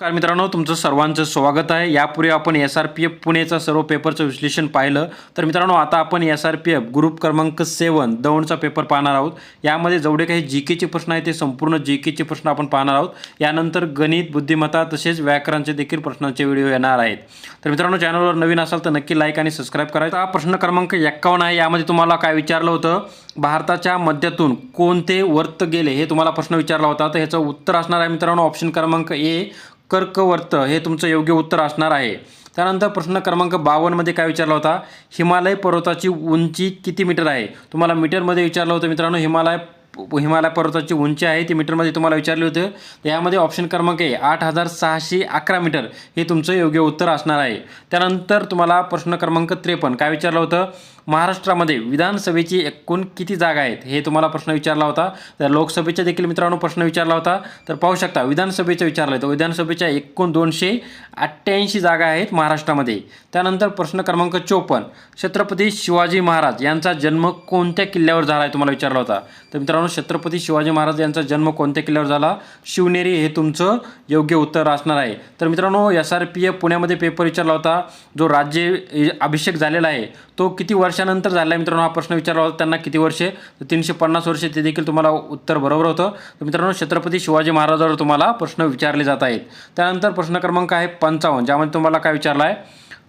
नमस्कार मित्रांनो तुमचं सर्वांचं स्वागत आहे. यापूर्वी आपण एस आर पी एफ पुणेचा सर्व पेपरचं विश्लेषण पाहिलं. तर मित्रांनो आता आपण S R P F group क्रमांक सेवन दौंडचा पेपर पाहणार आहोत. यामध्ये जेवढे काही जी केचे प्रश्न आहेत ते संपूर्ण जी केचे प्रश्न आपण पाहणार आहोत. यानंतर गणित बुद्धिमत्ता तसेच व्याकरणचे देखील प्रश्नांचे व्हिडिओ येणार आहेत. तर मित्रांनो चॅनलवर नवीन असाल तर नक्की लाईक आणि सबस्क्राईब करायचा हा प्रश्न क्रमांक एक्कावन्न आहे. यामध्ये तुम्हाला काय विचारलं होतं? भारताच्या मध्यातून कोणते वर्त गेले? हे तुम्हाला प्रश्न विचारला होता. तर ह्याचं उत्तर असणार आहे मित्रांनो ऑप्शन क्रमांक ए कर्कवर्त हे तुमचं योग्य उत्तर असणार आहे. त्यानंतर प्रश्न क्रमांक बावन्नमध्ये काय विचारला होता? हिमालय पर्वताची उंची किती मीटर आहे? तुम्हाला मीटरमध्ये विचारलं होतं मित्रांनो हिमालय हिमालय पर्वताची उंची आहे ती मीटरमध्ये तुम्हाला विचारली होते. तर यामध्ये ऑप्शन क्रमांक आहे आठ हजार सहाशे अकरा मीटर. हे तुमचं योग्य उत्तर असणार आहे. त्यानंतर तुम्हाला प्रश्न क्रमांक त्रेपन्न काय विचारलं होतं? महाराष्ट्रामध्ये विधानसभेची एकूण किती जागा आहेत? हे तुम्हाला प्रश्न विचारला होता. तर लोकसभेचा देखील मित्रांनो प्रश्न विचारला होता. तर पाहू शकता विधानसभेचं विचारलं आहे तर विधानसभेच्या एकूण दोनशे अठ्ठ्याऐंशी जागा आहेत महाराष्ट्रामध्ये. त्यानंतर प्रश्न क्रमांक चोपन्न छत्रपती शिवाजी महाराज यांचा जन्म कोणत्या किल्ल्यावर झाला आहे तुम्हाला विचारला होता. तर मित्रांनो छत्रपती शिवाजी महाराज यांचा जन्म कोणत्या किल्ल्यावर झाला? शिवनेरी हे तुमचं योग्य उत्तर असणार आहे. तर मित्रांनो एस आर पी एफ पुण्यामध्ये पेपर विचारला होता. जो राज्य अभिषेक झालेला आहे तो किती वर्षानंतर झाला आहे मित्रांनो? हा प्रश्न विचारला होता त्यांना किती वर्षे? तर तीनशे पन्नास वर्षे ते देखील तुम्हाला उत्तर बरोबर होतं. तर मित्रांनो छत्रपती शिवाजी महाराजांवर तुम्हाला प्रश्न विचारले जात आहेत. त्यानंतर प्रश्न क्रमांक आहे पंचावन्न ज्यामध्ये तुम्हाला काय विचारला आहे?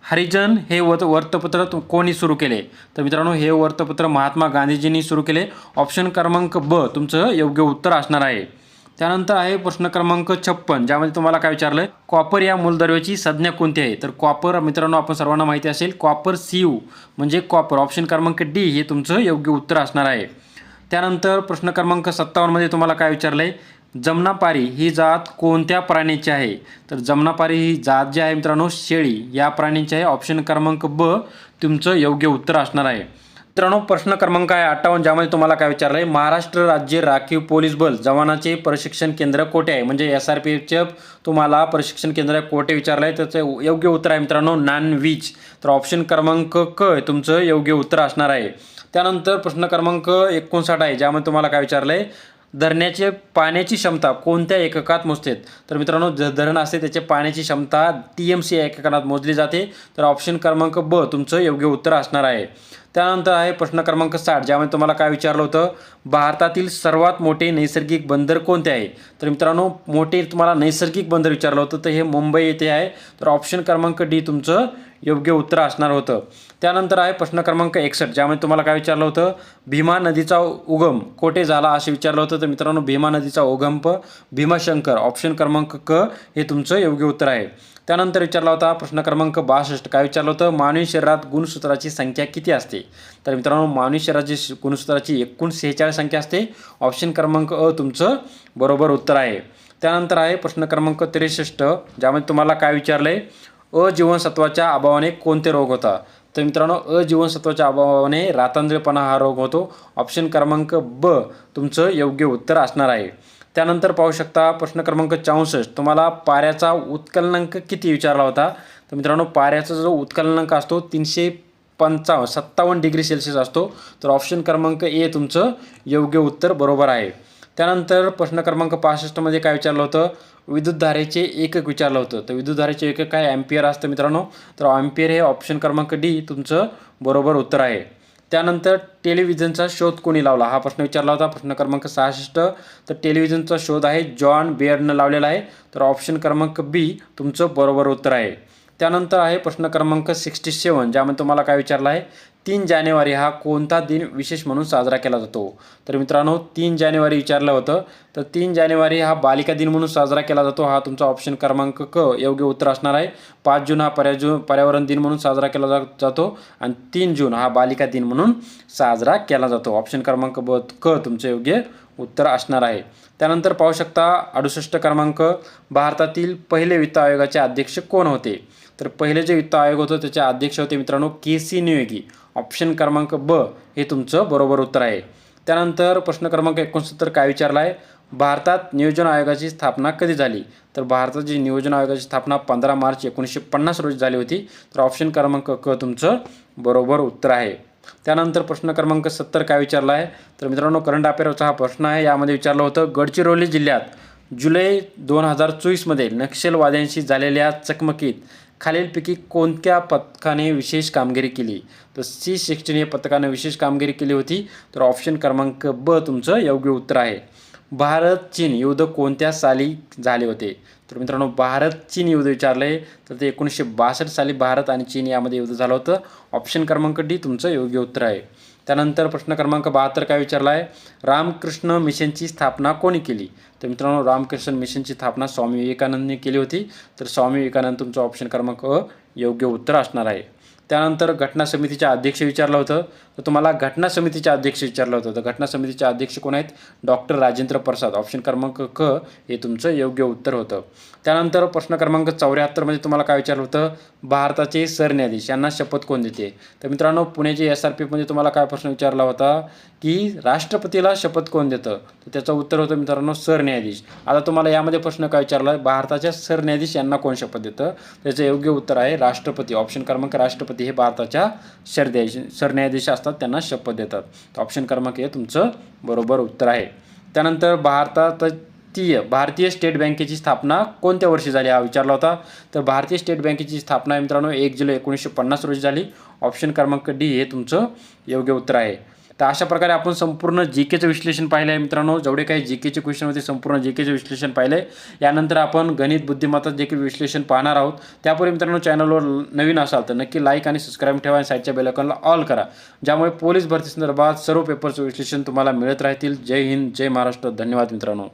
हरिजन हे वत वर्तपत्र कोणी सुरू केले? तर मित्रांनो हे वर्तपत्र महात्मा गांधीजींनी सुरू केले. ऑप्शन क्रमांक ब तुमचं योग्य उत्तर असणार आहे. त्यानंतर आहे प्रश्न क्रमांक छप्पन ज्यामध्ये तुम्हाला काय विचारलं कॉपर या मूलद्रव्याची संज्ञा कोणती आहे? तर कॉपर मित्रांनो आपण सर्वांना माहिती असेल कॉपर सी यू म्हणजे कॉपर. ऑप्शन क्रमांक डी हे तुमचं योग्य उत्तर असणार आहे. त्यानंतर प्रश्न क्रमांक सत्तावन्नमध्ये तुम्हाला काय विचारलं आहे जमनापारी ही जात कोणत्या प्राण्याची आहे? तर जमनापारी ही जात जी आहे मित्रांनो शेळी. या प्राण्यांची आहे ऑप्शन क्रमांक ब. तुमचं योग्य उत्तर असणार आहे. मित्रांनो प्रश्न क्रमांक आहे अठ्ठावन्न ज्यामध्ये तुम्हाला काय विचारलं आहे? महाराष्ट्र राज्य राखीव पोलीस बल जवानाचे प्रशिक्षण केंद्र कोठे आहे? म्हणजे एस आर पी एफचे तुम्हाला प्रशिक्षण केंद्र कोठे विचारलं आहे? त्याचं योग्य उत्तर आहे मित्रांनो नानवीच तर ऑप्शन क्रमांक क तुमचं योग्य उत्तर असणार आहे. त्यानंतर प्रश्न क्रमांक एकोणसाठ आहे ज्यामध्ये तुम्हाला काय विचारलं आहे? धरण्याचे पाण्याची क्षमता कोणत्या एककात मोजते तर मित्रांनो ज धरण असते त्याचे पाण्याची क्षमता टी एम सी या एककात मोजली जाते. तर ऑप्शन क्रमांक ब तुमचं योग्य उत्तर असणार आहे. त्यानंतर आहे प्रश्न क्रमांक साठ ज्यामध्ये तुम्हाला काय विचारलं होतं? भारतातील सर्वात मोठे नैसर्गिक बंदर कोणते आहे? तर मित्रांनो मोठे तुम्हाला नैसर्गिक बंदर विचारलं होतं तर हे मुंबई येथे आहे. तर ऑप्शन क्रमांक डी तुमचं योग्य उत्तर असणार होतं. त्यानंतर आहे प्रश्न क्रमांक एकसष्ट ज्यामध्ये तुम्हाला काय विचारलं होतं? भीमा नदीचा उगम कोठे झाला असं विचारलं होतं. तर मित्रांनो भीमा नदीचा उगम भीमाशंकर ऑप्शन क्रमांक क हे तुमचं योग्य उत्तर आहे. त्यानंतर विचारला होता प्रश्न क्रमांक बासष्ट काय विचारलं होतं? मानवी शरीरात गुणसूत्राची संख्या किती असते? तर मित्रांनो मानवी शरीराची गुणसूत्राची एकूण सेहेचाळीस संख्या असते. ऑप्शन क्रमांक अ तुमचं बरोबर उत्तर आहे. त्यानंतर आहे प्रश्न क्रमांक त्रेसष्ट ज्यामध्ये तुम्हाला काय विचारलं आहे अजीवनसत्वाच्या अभावाने कोणते रोग होता? तर मित्रांनो अजीवनसत्वाच्या अभावाने रातांजळपणा हा रोग होतो. ऑप्शन क्रमांक ब तुमचं योग्य उत्तर असणार आहे. त्यानंतर पाहू शकता प्रश्न क्रमांक चौसष्ट. तुम्हाला पाऱ्याचा उत्कलनांक किती विचारला होता? तर मित्रांनो पाऱ्याचा जो उत्कलनांक असतो तीनशे पंचावन्न सत्तावन्न डिग्री सेल्सिअस असतो. तर ऑप्शन क्रमांक ए तुमचं योग्य उत्तर बरोबर आहे. त्यानंतर प्रश्न क्रमांक पासष्टमध्ये काय विचारलं होतं? विद्युतधारेचे एकक विचारलं होतं. तर विद्युतधारेचे एकक काय? ॲम्पियर असतं मित्रांनो. तर ॲम्पियर हे ऑप्शन क्रमांक डी तुमचं बरोबर उत्तर आहे. त्यानंतर टेलिव्हिजनचा शोध कोणी लावला? हा प्रश्न विचारला होता. प्रश्न क्रमांक सहासष्ट. तर टेलिव्हिजनचा शोध आहे जॉन बेअरनं लावलेला आहे. तर ऑप्शन क्रमांक बी तुमचं बरोबर उत्तर आहे. त्यानंतर आहे प्रश्न क्रमांक सिक्स्टी सेवन ज्यामध्ये तुम्हाला काय विचारला आहे? तीन जानेवारी हा कोणता दिन विशेष म्हणून साजरा केला जातो? तर मित्रांनो तीन जानेवारी विचारलं होतं. तर तीन जानेवारी हा बालिका दिन म्हणून साजरा केला जातो. हा तुमचा ऑप्शन क्रमांक क योग्य उत्तर असणार आहे. पाच जून हा पर्याजू पर्यावरण दिन म्हणून साजरा केला जा जातो आणि तीन जून हा बालिका दिन म्हणून साजरा केला जातो. ऑप्शन क्रमांक ब क तुमचं योग्य उत्तर असणार आहे. त्यानंतर पाहू शकता अडुसष्ट क्रमांक. भारतातील पहिले वित्त आयोगाचे अध्यक्ष कोण होते? तर पहिले जे वित्त आयोग होतं त्याचे अध्यक्ष होते मित्रांनो के सी नियोगी. ऑप्शन क्रमांक ब हे तुमचं बरोबर उत्तर आहे. त्यानंतर प्रश्न क्रमांक एकोणसत्तर काय विचारला आहे भारतात नियोजन आयोगाची स्थापना कधी झाली? तर भारताची नियोजन आयोगाची स्थापना पंधरा मार्च एकोणीसशे पन्नास रोजी झाली होती तर ऑप्शन क्रमांक क तुमचं बरोबर उत्तर आहे. त्यानंतर प्रश्न क्रमांक सत्तर काय विचारला आहे तर मित्रांनो करंट अफेअरचा हा प्रश्न आहे. यामध्ये विचारलं होतं गडचिरोली जिल्ह्यात जुलै दोन हजार चोवीसमध्ये नक्षलवाद्यांशी झालेल्या चकमकीत खालीलपैकी कोणत्या पथकाने विशेष कामगिरी केली? तर सी सिक्स्टीन या पथकाने विशेष कामगिरी केली होती. तर ऑप्शन क्रमांक ब तुमचं योग्य उत्तर आहे. भारत चीन युद्ध कोणत्या साली झाले होते? तर मित्रांनो भारत चीन युद्ध विचारलं आहे तर ते एकोणीसशे बासष्ट साली भारत आणि चीन यामध्ये युद्ध झालं होतं. ऑप्शन क्रमांक डी तुमचं योग्य उत्तर आहे. त्यानंतर प्रश्न क्रमांक बहात्तर काय विचारला आहे रामकृष्ण मिशनची स्थापना कोणी केली? तर मित्रांनो रामकृष्ण मिशनची स्थापना स्वामी विवेकानंदने केली होती. तर स्वामी विवेकानंद तुमचा ऑप्शन क्रमांक अ योग्य उत्तर असणार आहे. त्यानंतर घटना समितीच्या अध्यक्ष विचारलं होतं. तर तुम्हाला घटना समितीच्या अध्यक्ष विचारलं होतं. तर घटना समितीचे अध्यक्ष कोण आहेत? डॉक्टर राजेंद्र प्रसाद. ऑप्शन क्रमांक क हे तुमचं योग्य उत्तर होतं. त्यानंतर प्रश्न क्रमांक चौऱ्याहत्तरमध्ये तुम्हाला काय विचारलं होतं? भारताचे सरन्यायाधीश यांना शपथ कोण देते? तर मित्रांनो पुण्याचे एस आर पीमध्ये तुम्हाला काय प्रश्न विचारला होता? की राष्ट्रपतीला शपथ कोण देतं? तर त्याचं उत्तर होतं मित्रांनो सरन्यायाधीश. आता तुम्हाला यामध्ये प्रश्न काय विचारला? भारताच्या सरन्यायाधीश यांना कोण शपथ देतं? त्याचं योग्य उत्तर आहे राष्ट्रपती. ऑप्शन क्रमांक राष्ट्रपती. हे भारताच्या सरदेश सरन्यायाधीश असतात त्यांना शपथ देतात. तर ऑप्शन क्रमांक हे तुमचं बरोबर उत्तर आहे. त्यानंतर भारतातीय भारतीय स्टेट बँकेची स्थापना कोणत्या वर्षी झाली हा विचारला होता? तर भारतीय स्टेट बँकेची स्थापना मित्रांनो एक जुलै एकोणीसशे पन्नास रोजी झाली. ऑप्शन क्रमांक डी हे तुमचं योग्य उत्तर आहे. तर अशा प्रकारे आपण संपूर्ण जी केचं विश्लेषण पाहिलं आहे मित्रांनो. जेवढे काही जी केचे क्वेश्चन होते संपूर्ण जी केचे विश्लेषण पाहिलं आहे यानंतर आपण गणित बुद्धिमत्ता देखील विश्लेषण पाहणार आहोत. त्यापूर्वी मित्रांनो चॅनलवर नवीन असाल तर नक्की लाईक आणि सबस्क्राईब ठेवा आणि साईडच्या बेलकॉनला ऑल करा. ज्यामुळे पोलीस भरती संदर्भात सर्व पेपरचं विश्लेषण तुम्हाला मिळत राहतील. जय हिंद जय महाराष्ट्र. धन्यवाद मित्रांनो.